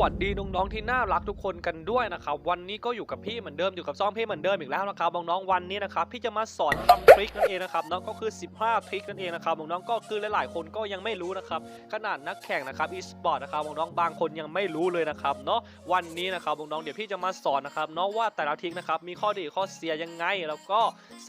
วัสดีน้องๆที่น่ารักทุกคนกันด้วยนะครับวันนี้ก็อยู่กับพี่เหมือนเดิมอยู่กับซ่อมพี่เหมือนเดิมอีกแล้วนะครับน้องๆวันนี้นะครับพี่จะมาสอนทำทริคนั่นเองนะครับน้องก็คือ 15ทริคนั่นเองนะครับน้องๆก็คือหลายๆคนก็ยังไม่รู้นะครับขนาดนักแข่งนะครับ e-sport นะครับน้องๆบางคนยังไม่รู้เลยนะครับเนาะวันนี้นะครับน้องๆเดี๋ยวพี่จะมาสอนนะครับเนาะว่าแต่ละทริคนะครับมีข้อดีข้อเสียยังไงแล้วก็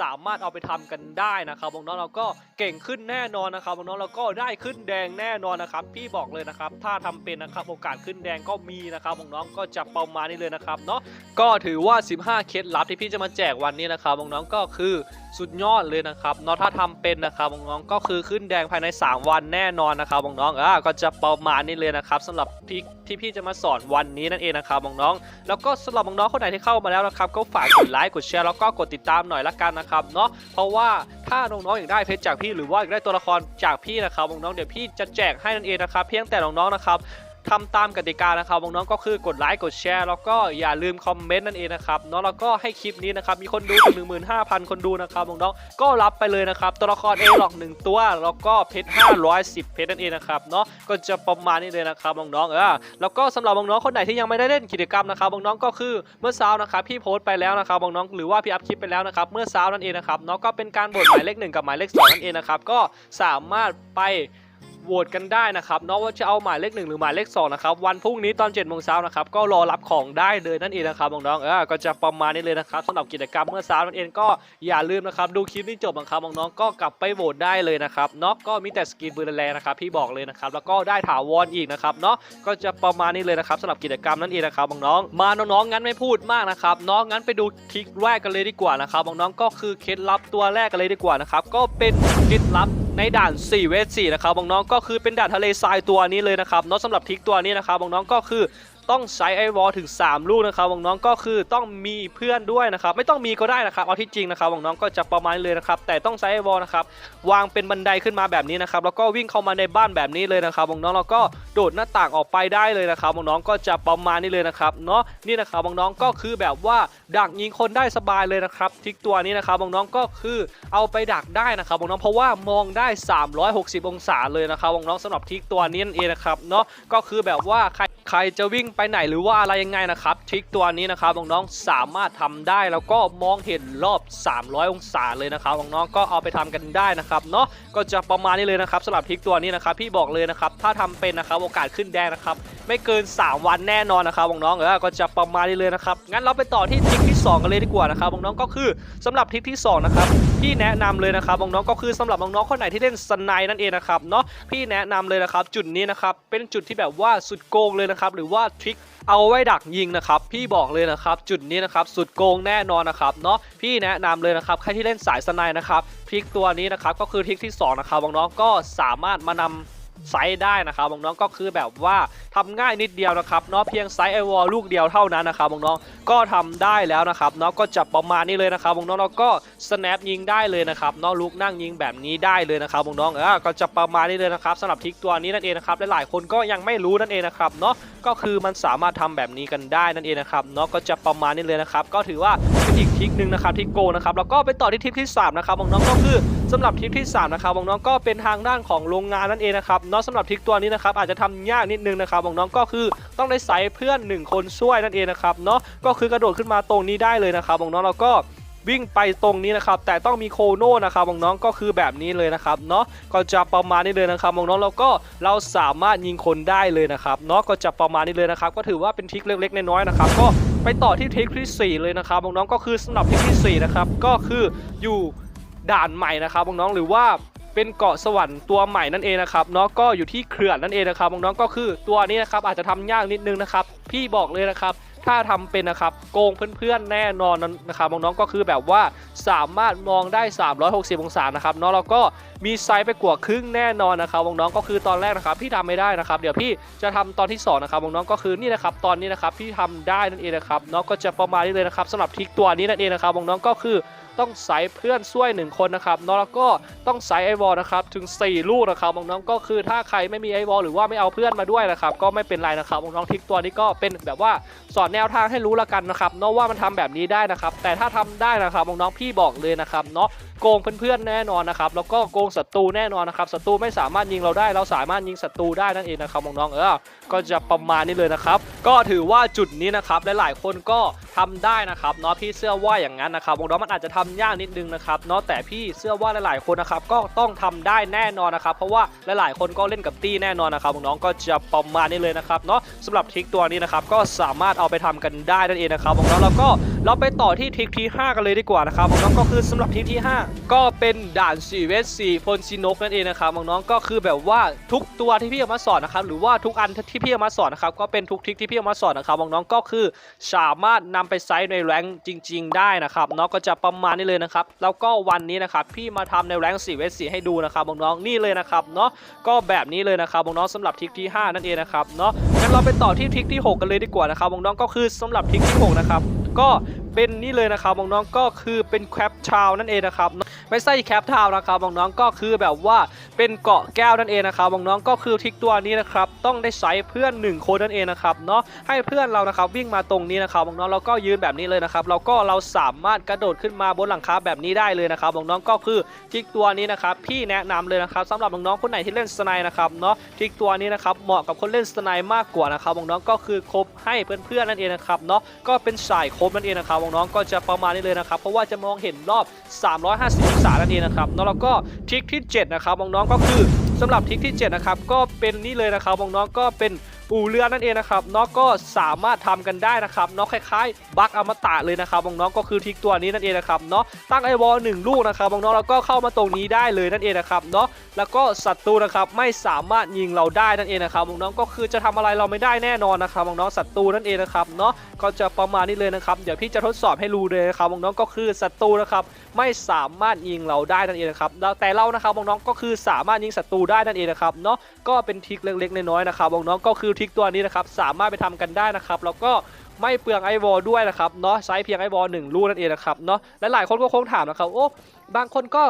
สามารถเอาไปทำกันได้นะครับน้องๆเราก็เก่งขึ้นแน่นอนนะครับน้องๆเราก็ได้ขึ้นแดงแน่นอนนะครับพี่บอกเลยนะครับถ้าทำเป็นนะครับโอกาสขึ้นแดงก็มีนะครับน้องๆก็จะประมาณนี้เลยนะครับเนาะก็ถือว่า 15 เคล็ดลับที่พี่จะมาแจกวันนี้นะครับน้องๆก็คือสุดยอดเลยนะครับเนาะถ้าทำเป็นนะครับน้องๆก็คือขึ้นแดงภายใน 3 วันแน่นอนนะครับน้องๆอ่าก็จะประมาณนี้เลยนะครับสำหรับที่ที่พี่จะมาสอนวันนี้นั่นเองนะครับน้องๆแล้วก็สำหรับน้องๆคนไหนที่เข้ามาแล้วนะครับก็ฝากกดไลค์กดแชร์แล้วก็กดติดตามหน่อยละกันนะครับเนาะเพราะว่าถ้าน้องๆอยากได้เพชรจากพี่หรือว่าอยากได้ตัวละครจากพี่นะครับน้องๆเดี๋ยวพี่จะแจกให้นั่นเองนะครับเพียงแต่น้องๆนะครับ ทำตามกติกานะครับน้องๆก็คือกดไลค์กดแชร์แล้วก็อย่าลืมคอมเมนต์นั่นเองนะครับเนาะแล้วก็ให้คลิปนี้นะครับมีคนดูถึง15,000 คนดูนะครับน้องๆก็รับไปเลยนะครับตัวละครเอหลอกหนึ่งตัวแล้วก็เพชร510 เพชรนั่นเองนะครับเนาะก็จะประมาณนี้เลยนะครับน้องๆเออแล้วก็สำหรับน้องๆคนไหนที่ยังไม่ได้เล่นกิจกรรมนะครับน้องๆก็คือเมื่อเช้านะครับพี่โพสต์ไปแล้วนะครับน้องๆหรือว่าพี่อัพคลิปไปแล้วนะครับเมื่อเช้านั่นเองนะครับเนาะก็เป็นการโหวตหมายเลขหนึ่งกับหมายเลขสองนั่นเองนะครับก็สามารถไป โหวตกันได้นะครับเนาะว่าจะเอาหมายเลขหนึ่งหรือหมายเลขสองนะครับวันพรุ่งนี้ตอน7จ็ดโมงเช้านะครับก็รอรับของได้เลยนั่นเองนะครับน้องๆเออก็จะประมาณนี้เลยนะครับสำหรับกิจกรรมเมื่อเช้านั่นเองก็อย่าลืมนะครับดูคลิปนี้จบนะครับน้องๆก็กลับไปโหวตได้เลยนะครับเนาะก็มีแต่สกินปืนแรงนะครับพี่บอกเลยนะครับแล้วก็ได้ถาวรอีกนะครับเนาะก็จะประมาณนี้เลยนะครับสำหรับกิจกรรมนั่นเองนะครับน้องๆมาน้องๆงั้นไม่พูดมากนะครับเนาะงั้นไปดูทริคแรกกันเลยดีกว่านะครับน้องๆก็คือเคล็ดลับตัวแรกกันเลยดีกว่านะครับก็เป็นเคล็ดลับ ในด่าน4เวท4นะครับน้องๆก็คือเป็นด่านทะเลทรายตัวนี้เลยนะครับเนาะสำหรับทิกตัวนี้นะครับน้องๆก็คือต้องใช้ไอวอลถึง 3 ลูกนะครับวงน้องก็คือต้องมีเพื่อนด้วยนะครับไม่ต้องมีก็ได้นะครับเอาที่จริงนะครับวงน้องก็จะประมาณนี้เลยนะครับแต่ต้องใช้ไอวอลนะครับวางเป็นบันไดขึ้นมาแบบนี้นะครับแล้วก็วิ่งเข้ามาในบ้านแบบนี้เลยนะครับวงน้องๆแล้วก็โดดหน้าต่างออกไปได้เลยนะครับวงน้องก็จะประมาณนี้เลยนะครับเนาะนี่นะครับวงน้องก็คือแบบว่าดักยิงคนได้สบายเลยนะครับทิกตัวนี้นะครับวงน้องก็คือเอาไปดักได้นะครับวงน้องเพราะว่ามองได้ 360 องศาเลยนะครับวงน้องๆสำหรับทิกตัวนี้นั่นเองนะครับเนาะก็คือแบบว่าใคร ใครจะวิ่งไปไหนหรือว่าอะไรยังไงนะครับทริคตัวนี้นะครับน้องๆสามารถทำได้แล้วก็มองเห็นรอบ 300 องศาเลยนะครับน้องๆก็เอาไปทำกันได้นะครับเนาะก็จะประมาณนี้เลยนะครับสำหรับทริคตัวนี้นะครับพี่บอกเลยนะครับถ้าทำเป็นนะครับโอกาสขึ้นแดงนะครับ ไม่เกิน 3 วันแน่นอนนะครับน้องๆเออก็จะประมาณนี้เลยนะครับงั้นเราไปต่อที่ทริกที่ 2 กันเลยดีกว่านะครับน้องๆก็คือสำหรับทริกที่2นะครับพี่แนะนำเลยนะครับน้องๆก็คือสำหรับน้องๆคนไหนที่เล่นสไนนั่นเองนะครับเนาะพี่แนะนำเลยนะครับจุดนี้นะครับเป็นจุดที่แบบว่าสุดโกงเลยนะครับหรือว่าทริคเอาไว้ดักยิงนะครับพี่บอกเลยนะครับจุดนี้นะครับสุดโกงแน่นอนนะครับเนาะพี่แนะนำเลยนะครับใครที่เล่นสายสไนนะครับทริคตัวนี้นะครับก็คือทริคที่สองนะครับน้องๆก็สามารถมานำ ไซส์ได้นะครับน้องๆก็คือแบบว่าทำง่ายนิดเดียวนะครับเนาะเพียงไซส์ไอวอลลูกเดียวเท่านั้นนะครับน้องๆก็ทำได้แล้วนะครับเนาะก็จะประมาณนี้เลยนะครับน้องๆแล้วก็ snap ยิงได้เลยนะครับเนาะลุกนั่งยิงแบบนี้ได้เลยนะครับน้องๆเออก็จะประมาณนี้เลยนะครับสำหรับทริคตัวนี้นั่นเองนะครับหลายๆคนก็ยังไม่รู้นั่นเองนะครับเนาะก็คือมันสามารถทำแบบนี้กันได้นั่นเองนะครับเนาะก็จะประมาณนี้เลยนะครับก็ถือว่า อีกทริคหนึ่งนะครับที่โกนะครับแล้วก็ไปต่อที่ทริคที่3นะครับน้องๆก็คือสำหรับทริคที่3นะครับน้องๆก็เป็นทางด้านของโรงงานนั่นเองนะครับเนาะสำหรับทริคตัวนี้นะครับอาจจะทำยากนิดนึงนะครับน้องๆก็คือต้องได้ใส่เพื่อน 1 คนช่วยนั่นเองนะครับเนาะก็คือกระโดดขึ้นมาตรงนี้ได้เลยนะครับน้องๆแล้วก็ วิ่งไปตรงนี้นะครับแต่ต้องมีโคโน่นะครับน้องๆก็คือแบบนี้เลยนะครับเนาะก็จะประมาณนี้เลยนะครับน้องๆแล้วก็เราสามารถยิงคนได้เลยนะครับเนาะก็จะประมาณนี้เลยนะครับ ก็ถือว่าเป็นทริคเล็กๆน้อยๆนะครับก็ไปต่อที่ทริคที่ 4 เลยนะครับน้องๆก็คือสำหรับทริคที่4นะครับก็คืออยู่ด่านใหม่นะครับน้องๆหรือว่าเป็นเกาะสวรรค์ตัวใหม่นั่นเองนะครับเนาะก็อยู่ที่เขื่อนนั่นเองนะครับน้องๆก็คือตัวนี้นะครับอาจจะทำยากนิดนึงนะครับพี่บอกเลยนะครับ ถ้าทำเป็นนะครับโกงเพื่อนๆแน่นอนนะครับน้องๆก็คือแบบว่าสามารถมองได้ 360 องศานะครับเนาะแล้วก็มีไซส์ไปกว่าครึ่งแน่นอนนะครับน้องๆก็คือตอนแรกนะครับพี่ทำไม่ได้นะครับ เดี๋ยวพี่จะทำตอนที่สองนะครับน้องๆก็คือนี่นะครับตอนนี้นะครับพี่ทำได้นั่นเองนะครับเนาะก็จะประมาณนี้เลยนะครับสำหรับทิกตัวนี้นั่นเองนะครับน้องๆก็คือ ต้องใส่เพื่อนช่วยหนึ่งคนนะครับเนาะแล้วก็ต้องใส่ไอวอลนะครับถึง 4 ลูกนะครับน้องๆก็คือถ้าใครไม่มีไอวอลหรือว่าไม่เอาเพื่อนมาด้วยนะครับก็ไม่เป็นไรนะครับน้องๆทิกตัวนี้ก็เป็นแบบว่าสอนแนวทางให้รู้ละกันนะครับเนาะว่ามันทำแบบนี้ได้นะครับแต่ถ้าทำได้นะครับน้องๆพี่บอกเลยนะครับเนาะโกงเพื่อนๆแน่นอนนะครับแล้วก็โกงศัตรูแน่นอนนะครับศัตรูไม่สามารถยิงเราได้ เราสามารถยิงศัตรูได้นั่นเองนะครับน้องๆเออก็จะประมาณนี้เลยนะครับ ก็ถือว่าจุดนี้นะครับหลายๆคนก็ทำได้นะครับเนาะพี่เชื่อว่าอย่างนั้นนะครับน้องๆมันอาจจะททำยากนิดนึงนะครับเนาะแต่พี่เชื่อว่าหลายๆคนนะครับก็ต้องทำได้แน่นอนนะครับเพราะว่าหลายๆคนก็เล่นกับตี้แน่นอนนะครับน้องก็จะประมาณนี้เลยนะครับเนาะสำหรับทริคตัวนี้นะครับก็สามารถเอาไปทำกันได้นั่นเองนะครับน้องแล้วก็เราไปต่อที่ทริคที่ 5 กันเลยดีกว่านะครับน้องก็คือสำหรับทริคที่ 5 ก็เป็นด่าน4เวส4พลซินกนั่นเองนะครับน้องก็คือแบบว่าทุกตัวที่พี่เอามาสอนนะครับหรือว่าทุกอันที่พี่เอามาสอนนะครับก็เป็นทุกทริคที่พี่เอามาสอนนะครับน้องก็คือสามารถนำไปใช้ในแรงจริง ๆ ได้นะครับเนาะก็จะประมาณนี้เลยนะครับ แล้วก็วันนี้นะครับพี่มาทำในแรงสี่เวส4ให้ดูนะครับน้องๆนี่เลยนะครับเนาะก็แบบนี้เลยนะครับน้องๆสำหรับทิกที่ 5 นั่นเองนะครับเนาะงั้นเราไปต่อที่ทิกที่ 6 กันเลยดีกว่านะครับน้องๆก็คือสำหรับทิกที่6นะครับก็ เป็นนี่เลยนะครับน้องๆก็คือเป็นแคปชาวนั่นเองนะครับไม่ใช่แคปทาวนะครับน้องๆก็คือแบบว่าเป็นเกาะแก้วนั่นเองนะครับน้องๆก็คือทิกตัวนี้นะครับต้องได้ใช้เพื่อนหนึ่งคนนั่นเองนะครับเนาะให้เพื่อนเรานะครับวิ่งมาตรงนี้นะครับน้องๆเราก็ยืนแบบนี้เลยนะครับแล้วก็เราสามารถกระโดดขึ้นมาบนหลังคาแบบนี้ได้เลยนะครับน้องๆก็คือทิกตัวนี้นะครับพี่แนะนำเลยนะครับสำหรับน้องๆคนไหนที่เล่นสไนนะครับเนาะทิกตัวนี้นะครับเหมาะกับคนเล่นสไนมากกว่านะครับน้องๆก็คือครบให้เพื่อนๆนั่นเองนะครับเนาะก็เป็นสายครบนั่นเองนะครับวงน้องก็จะประมาณนี้เลยนะครับ เพราะว่าจะมองเห็นรอบ 350องศานั่นเองนะครับแล้วก็ทริคที่ 7 นะครับวงน้องก็คือสำหรับทริคที่7นะครับก็เป็นนี่เลยนะครับวงน้องก็เป็น อู่เรือนั่นเองนะครับเนาะก็สามารถทำกันได้นะครับเนาะคล้ายๆ บัคอมตะเลยนะครับน้องก็คือทริคตัวนี้นั่นเองนะครับเนาะตั้งไอวอลหนึ่งลูกนะครับน้องแล้วก็เข้ามาตรงนี้ได้เลยนั่นเองนะครับเนาะแล้วก็ศัตรูนะครับไม่สามารถยิงเราได้นั่นเองนะครับน้องก็คือจะทำอะไรเราไม่ได้แน่นอนนะครับน้องศัตรูนั่นเองนะครับเนาะก็จะประมาณนี้เลยนะครับเดี๋ยวพี่จะทดสอบให้รู้เลยนะครับน้องก็คือศัตรูนะครับไม่สามารถยิงเราได้นั่นเองนะครับแล้วแต่เรานะครับน้องก็คือสามารถยิงศัตรูได้นั่นเองนะครับเนาะก็เป็นทริคเล็กๆน้อยๆนะครับน้องก็คือทริคตัวนี้นะครับสามารถไปทำกันได้นะครับแล้วก็ไม่เปลืองไอวอลด้วยนะครับเนาะใช้เพียงไอวอลหนึ่งลูกนั่นเองนะครับเนาะและหลายคนก็คงถามนะครับโอ้บางคนก็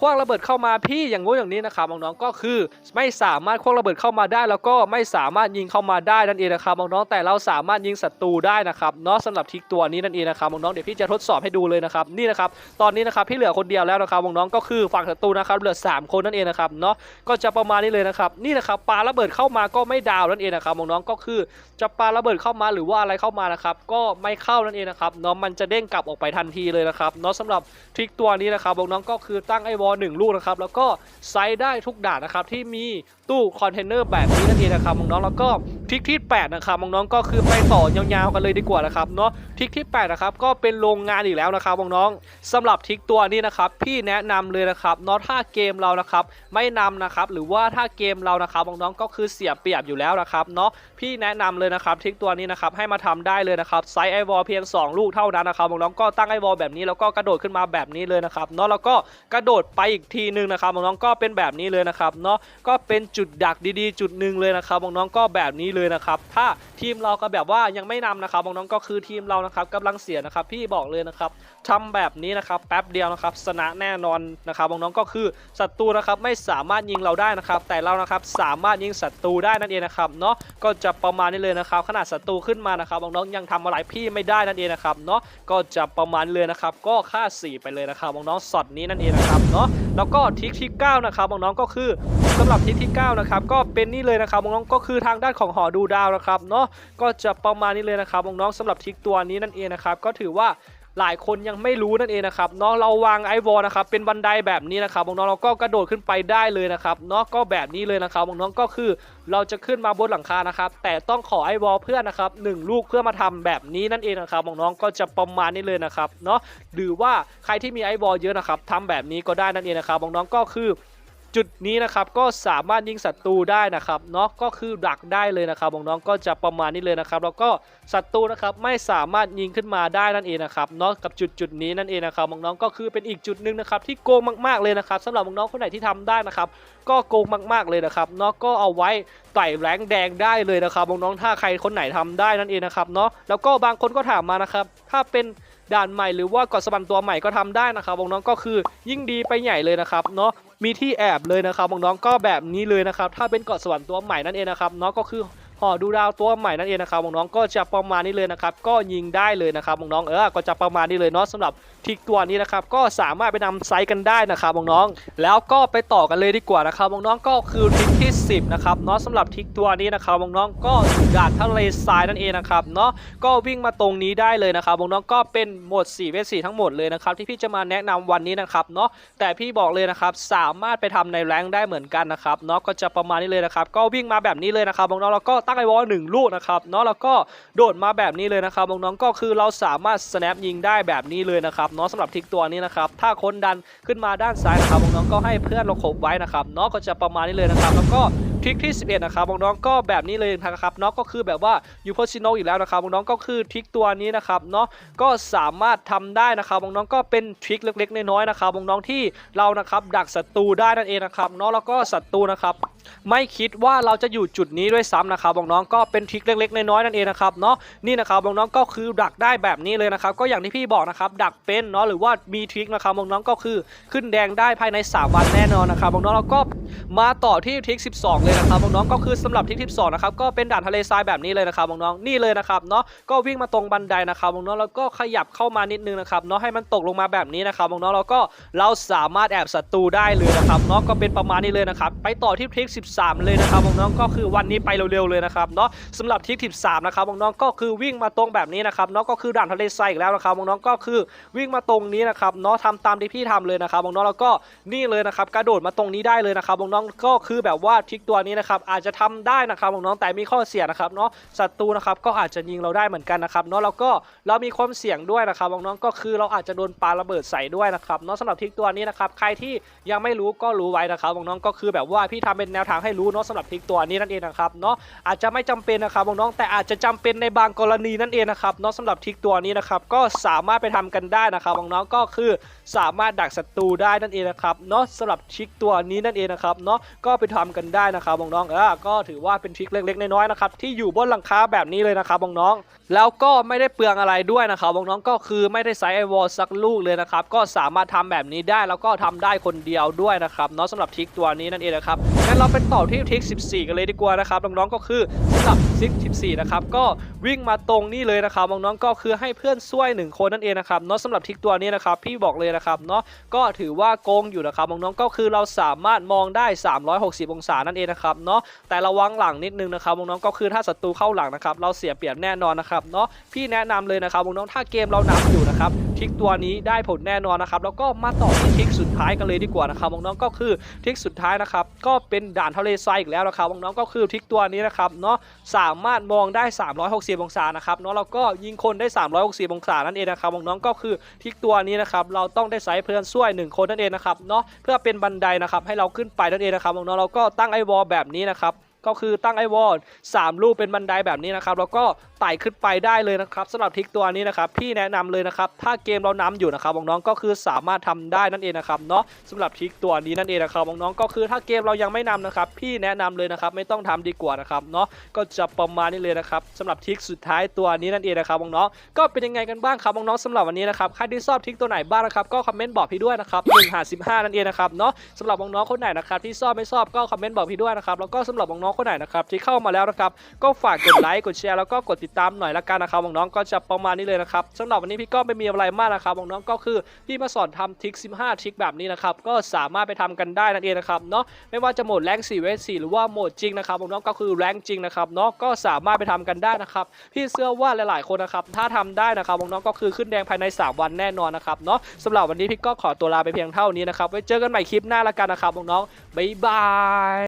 คว้างระเบิดเข้ามาพี่อย่างงู้อย่างนี้นะครับน้องๆก็คือไม่สามารถคว้างระเบิดเข้ามาได้ แล้วก็ไม่สามารถยิงเข้ามาได้นั่นเองนะครับน้องๆแต่เราสามารถยิงศัตรูได้นะครับเนาะสำหรับทิกตัวนี้นั่นเองนะครับน้องๆเดี๋ยวพี่จะทดสอบให้ดูเลยนะครับนี่นะครับตอนนี้นะครับพี่เหลือคนเดียวแล้วนะครับน้องๆก็คือฝั่งศัตรูนะครับเหลือสามคนนั่นเองนะครับเนาะก็จะประมาณนี้เลยนะครับนี่นะครับปาระเบิดเข้ามาก็ไม่ดาวนั่นเองนะครับน้องๆก็คือจะปาระเบิดเข้ามาหรือว่าอะไรเข้ามานะครับก็ไม่เข้านั่นเองนะครับเนาะมันจะเด้งกลับออกไปทันทีเลยนะครับเนาะสำหรับทริกตัวนี้นะครับน้องๆก็คือตั้งไอวอลหนึ่งลูกนะครับ แล้วก็ไซส์ได้ทุกด่านนะครับ ที่มีตู้คอนเทนเนอร์แบบนี้นั่นเองนะครับน้องๆแล้วก็ทริกที่ 8 นะครับน้องๆก็คือไปต่อยาวๆกันเลยดีกว่านะครับเนาะทริกที่8นะครับก็เป็นโรงงานอีกแล้วนะครับน้องๆสำหรับทริกตัวนี้นะครับพี่แนะนำเลยนะครับเนาะถ้าเกมเรานะครับไม่นำนะครับหรือว่าถ้าเกมเรานะครับน้องๆก็คือเสียเปรียบอยู่แล้วนะครับเนาะพี่แนะนำเลยนะครับทริกตัวนี้นะครับให้มาทำได้เลยนะครับไซส์ไอวอลเพียง 2 ลูกเท่านั้นนะครับน้องๆก็ตั้งไอวอลแบบนี้แล้วก็กระโดดขึ้นมาแบบนี้เลยนะครับเนาะแล้วก็กระโดดไปไปอีกทีหนึ่งนะครับน้องๆก็เป็นแบบนี้เลยนะครับเนาะก็เป็นจุดดักดีๆ จุดหนึ่งเลยนะครับน้องๆก็แบบนี้เลยนะครับถ้าทีมเราก็แบบว่ายังไม่นำนะครับน้องๆก็คือทีมเรานะครับกำลังเสียนะครับพี่บอกเลยนะครับทำแบบนี้นะครับแป๊บเดียวนะครับชนะแน่นอนนะครับน้องๆก็คือศัตรูนะครับไม่สามารถยิงเราได้นะครับแต่เรานะครับสามารถยิงศัตรูได้นั่นเองนะครับเนาะก็จะประมาณนี้เลยนะครับขนาดศัตรูขึ้นมานะครับน้องๆยังทำอะไรพี่ไม่ได้นั่นเองนะครับเนาะก็จะประมาณเลยนะครับก็ค่า 4 ไปเลยนะครับน้องๆสอดนี้นั่นเองนะครับเนาะแล้วก็ทิกที่9นะครับน้องๆก็คือสำหรับทิกที่9นะครับก็เป็นนี่เลยนะครับน้องๆก็คือทางด้านของหอดูดาวนะครับเนาะก็จะประมาณนี้เลยนะครับน้องๆสำหรับทิกตัวนี้นั่นเองนะครับก็ถือว่า หลายคนยังไม่รู้นั่นเองนะครับเนาะเราวางไอวอลนะครับเป็นบันไดแบบนี้นะครับน้องเราก็กระโดดขึ้นไปได้เลยนะครับเนาะก็แบบนี้เลยนะครับน้องก็คือเราจะขึ้นมาบนหลังคานะครับแต่ต้องขอไอวอลเพื่อนนะครับหนึ่งลูกเพื่อมาทำแบบนี้นั่นเองนะครับน้องก็จะประมาณนี้เลยนะครับเนาะหรือว่าใครที่มีไอวอลเยอะนะครับทำแบบนี้ก็ได้นั่นเองนะครับน้องก็คือ จุดนี้นะครับก็สามารถยิงศัตรูได้นะครับเนาะก็คือดักได้เลยนะครับน้องๆก็จะประมาณนี้เลยนะครับแล้วก็ศัตรูนะครับไม่สามารถยิงขึ้นมาได้นั่นเองนะครับเนาะกับจุดจุดนี้นั่นเองนะครับน้องๆก็คือเป็นอีกจุดหนึ่งนะครับที่โกงมากๆเลยนะครับสำหรับน้องๆคนไหนที่ทำได้นะครับก็โกงมากๆเลยนะครับเนาะก็เอาไว้ไต่แรงแดงได้เลยนะครับน้องๆถ้าใครคนไหนทำได้นั่นเองนะครับเนาะแล้วก็บางคนก็ถามมานะครับถ้าเป็นด่านใหม่หรือว่ากาะสวรรค์ตัวใหม่ก็ทำได้นะครับน้องๆก็คือยิ่งดีไปใหญ่เลยนะครับเนาะ มีที่แอบเลยนะครับน้องๆก็แบบนี้เลยนะครับถ้าเป็นเกาะสวรรค์ตัวใหม่นั่นเองนะครับเนอะก็คือหอดูดาวตัวใหม่นั่นเองนะครับน้องๆก็จะประมาณนี้เลยนะครับก็ยิงได้เลยนะครับน้องๆเออก็จะประมาณนี้เลยเนาะสำหรับทิกตัวนี้นะครับก็สามารถไปนำไซส์กันได้นะครับน้องๆแล้วก็ไปต่อกันเลยดีกว่านะครับน้องๆก็คือทิกที่ 10นะครับเนาะสำหรับทิกตัวนี้นะครับน้องๆก็อยู่ด่านทะเลทรายนั่นเองนะครับเนาะก็วิ่งมาตรงนี้ได้เลยนะครับน้องๆก็เป็นหมด4เวท4ทั้งหมดเลยนะครับที่พี่จะมาแนะนำวันนี้นะครับเนาะแต่พี่บอกเลยนะครับสามารถไปทำในแรงค์ได้เหมือนกันนะครับเนาะก็จะประมาณนี้เลยนะครับก็วิ่งมาแบบนี้เลยนะครับน้องๆแล้วก็ตั้งไอวอลหนึ่งลูกนะครับเนาะแล้วก็โดดมาแบบนี้เลยนะครับน้องๆก็คือเราสามารถ snap ยิงได้แบบนี้เลยนะครับเนาะสำหรับทิกตัวนี้นะครับถ้าคนดันขึ้นมาด้านซ้ายนะครับน้องก็ให้เพื่อนเราขบไว้นะครับเนาะก็จะประมาณนี้เลยนะครับ แล้วก็ ทริคที่ 11 นะครับน้องๆก็แบบนี้เลยนะครับเนาะก็คือแบบว่ายูโพชิโนอีกแล้วนะครับน้องๆก็คือทริคตัวนี้นะครับเนาะก็สามารถทำได้นะครับน้องๆก็เป็นทริคเล็กๆน้อยๆนะครับน้องๆที่เรานะครับดักศัตรูได้นั่นเองนะครับเนาะแล้วก็ศัตรูนะครับไม่คิดว่าเราจะอยู่จุดนี้ด้วยซ้ำนะครับน้องๆก็เป็นทริคเล็กๆน้อยๆนั่นเองนะครับเนาะนี่นะครับน้องๆก็คือดักได้แบบนี้เลยนะครับก็อย่างที่พี่บอกนะครับดักเป็นเนาะหรือว่ามีทริคนะครับน้องๆก็คือขึ้นแดงได้ภายใน 3 วันแน่นอนนะครับน้องๆแล้วก็มาต่อที่ทริค 12เลยนะครับน้องๆก็คือสำหรับทริค12นะครับก็เป็นด่านทะเลทรายแบบนี้เลยนะครับน้องๆนี่เลยนะครับเนาะก็วิ่งมาตรงบันไดนะครับน้องๆแล้วก็ขยับเข้ามานิดนึงนะครับเนาะให้มันตกลงมาแบบนี้นะครับน้องๆแล้วก็เราสามารถแอบศัตรูได้เลยนะครับเนาะก็เป็นประมาณนี้เลยนะครับไปต่อที่ทริค13 เลยนะครับน้องๆก็คือวันนี้ไปเร็วๆเลยนะครับเนาะสำหรับทริค13นะครับน้องๆก็คือวิ่งมาตรงแบบนี้นะครับเนาะก็คือด่านทะเลทรายอีกแล้วนะครับน้องๆก็คือวิ่งมาตรงนี้นะครับเนาะทำตามที่พี่ทำเลยนะครับน้องๆแล้วก็นี่เลยนะครับกระโดดมาตรงนี้ได้เลยนะครับน้องๆก็คือแบบว่าทริคตัวนี้นะครับอาจจะทำได้นะครับองน้องแต่มีข้อเสียนะครับเนาะศัตรูนะครับก็อาจจะยิงเราได้เหมือนกันนะครับเนาะแล้วก็เรามีความเสี่ยงด้วยนะครับองน้องก็คือเราอาจจะโดนปาระเบิดใส่ด้วยนะครับเนาะสำหรับทริคตัวนี้นะครับใครที่ยังไม่รู้ก็รู้ไว้นะครับองน้องก็คือแบบว่าพี่ทำเป็นแนวทางให้รู้เนาะสำหรับทริคตัวนี้นั่นเองนะครับเนาะอาจจะไม่จำเป็นนะครับองน้องแต่อาจจะจำเป็นในบางกรณีนั่นเองนะครับเนาะสำหรับทริคตัวนี้นะครับก็สามารถไปทำกันได้นะครับองน้องก็คือสามารถดักศัตรูได้นั่นเองนะครับเนาะสำหรับทริคตัวนี้นั่นเองนะครับเนาะก็ไปทำกันได้นะครับน้องๆเออก็ถือว่าเป็นทริคเล็กๆน้อยๆนะครับที่อยู่บนหลังคาแบบนี้เลยนะครับน้องๆแล้วก็ไม่ได้เปลืองอะไรด้วยนะครับน้องๆก็คือไม่ได้ใช้ไอวอลสักลูกเลยนะครับก็สามารถทำแบบนี้ได้แล้วก็ทำได้คนเดียวด้วยนะครับเนาะสำหรับทริคตัวนี้นั่นเองนะครับงั้นเราไปต่อที่ทริค14 กันเลยดีกว่านะครับน้องๆก็คือสำหรับทริค14นะครับก็วิ่งมาตรงนี้เลยนะครับน้องๆก็คือให้เพื่อนช่วยหนึ่งคนนั่นเองนะครับเนาะสำหรับทริคตัวนี้นะครับพี่บอกเลยนะครับเนาะก็ถือว่าโกงอยู่นะครับน้องๆก็คือเราสามารถมองได้ 360 องศานั่นเองนะครับครับเนาะแต่ระวังหลังนิดนึงนะครับน้องก็คือถ้าศัตรูเข้าหลังนะครับเราเสียเปรียบแน่นอนนะครับเนาะพี่แนะนำเลยนะครับน้องถ้าเกมเรานำอยู่นะครับทริคตัวนี้ได้ผลแน่นอนนะครับแล้วก็มาต่อที่ทริคสุดท้ายกันเลยดีกว่านะครับน้องก็คือทริคสุดท้ายนะครับก็เป็นด่านทะเลทรายอีกแล้วนะครับน้องก็คือทริคตัวนี้นะครับเนาะสามารถมองได้ 360 องศานะครับเนาะแล้วก็ยิงคนได้ 360 องศานั่นเองนะครับน้องก็คือทริคตัวนี้นะครับเราต้องได้ใช้เพื่อนช่วยหนึ่งคนนั่นเองนะครับเนาะเพื่อเป็นบันไดนะครับให้เราขึ้นไปนั่นเองนะครับน้องเราก็ตั้งไอวอลแบบนี้นะครับก็คือตั้งไอวอลสามลูกเป็นบันไดแบบนี้นะครับแล้วก็ ไต่ขึ้นไปได้เลยนะครับสำหรับทริคตัวนี้นะครับพี่แนะนำเลยนะครับถ้าเกมเรานำอยู่นะครับน้องๆก็คือสามารถทำได้นั่นเองนะครับเนาะสำหรับทริคตัวนี้นั่นเองนะครับน้องๆก็คือถ้าเกมเรายังไม่นำนะครับพี่แนะนำเลยนะครับไม่ต้องทำดีกว่านะครับเนาะก็จะประมาณนี้เลยนะครับสำหรับทริคสุดท้ายตัวนี้นั่นเองนะครับน้องๆก็เป็นยังไงกันบ้างครับน้องๆสำหรับวันนี้นะครับใครที่ชอบทริคตัวไหนบ้างนะครับก็คอมเมนต์บอกพี่ด้วยนะครับหนึ่งหาสิบห้านั่นเองนะครับเนาะสำหรับน้องๆคนไหนนะครับที่ชอบไม่ชอบก็คอมเมนต์บอกพี่ด้วยนะครับแล้วก็สำหรับน้องๆคนไหนนะครับที่เข้ามาแล้วนะครับก็ฝากกดไลค์กดแชร์แล้วก็กดติดตามหน่อยละกันนะครับน้องๆก็จะประมาณนี้เลยนะครับสำหรับวันนี้พี่ก็ไม่มีอะไรมากนะครับน้องๆก็คือพี่มาสอนทำทริค15ทริคแบบนี้นะครับก็สามารถไปทำกันได้นั่นเองนะครับเนาะไม่ว่าจะโหมดแรง4เวท4หรือว่าโหมดจริงนะครับน้องๆก็คือแรงจริงนะครับเนาะก็สามารถไปทำกันได้นะครับพี่เชื่อว่าหลายๆคนนะครับถ้าทำได้นะครับน้องๆก็คือขึ้นแดงภายใน 3 วันแน่นอนนะครับเนาะสำหรับวันนี้พี่ก็ขอตัวลาไปเพียงเท่านี้นะครับไว้เจอกันใหม่คลิปหน้าละกันนะครับน้องๆบ๊ายบาย